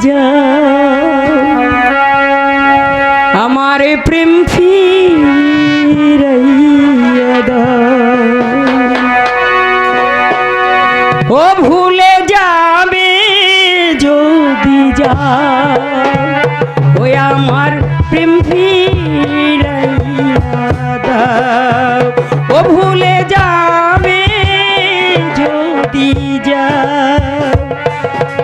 যা আমার প্রেম ফিরাইয়া দাও ও ভুলে যাবে যদি যা ওই আমার প্রেম ফিরাইয়া দাও ও ভুলে যাবে যদি যা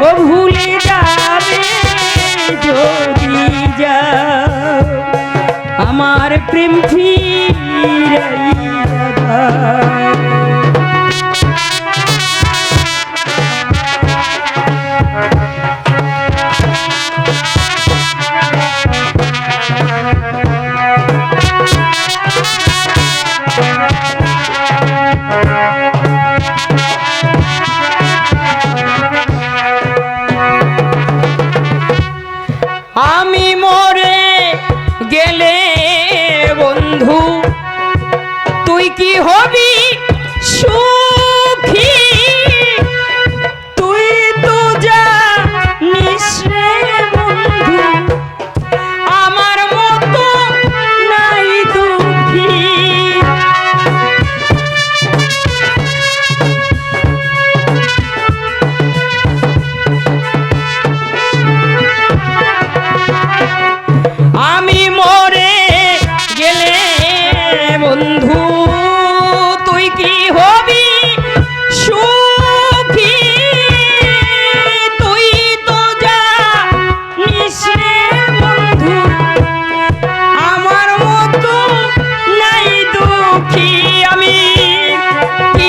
ও ভুলে যাবে যদি যাও আমার প্রেম ফিরাইয়া গেলে বন্ধু তুই কি হবি?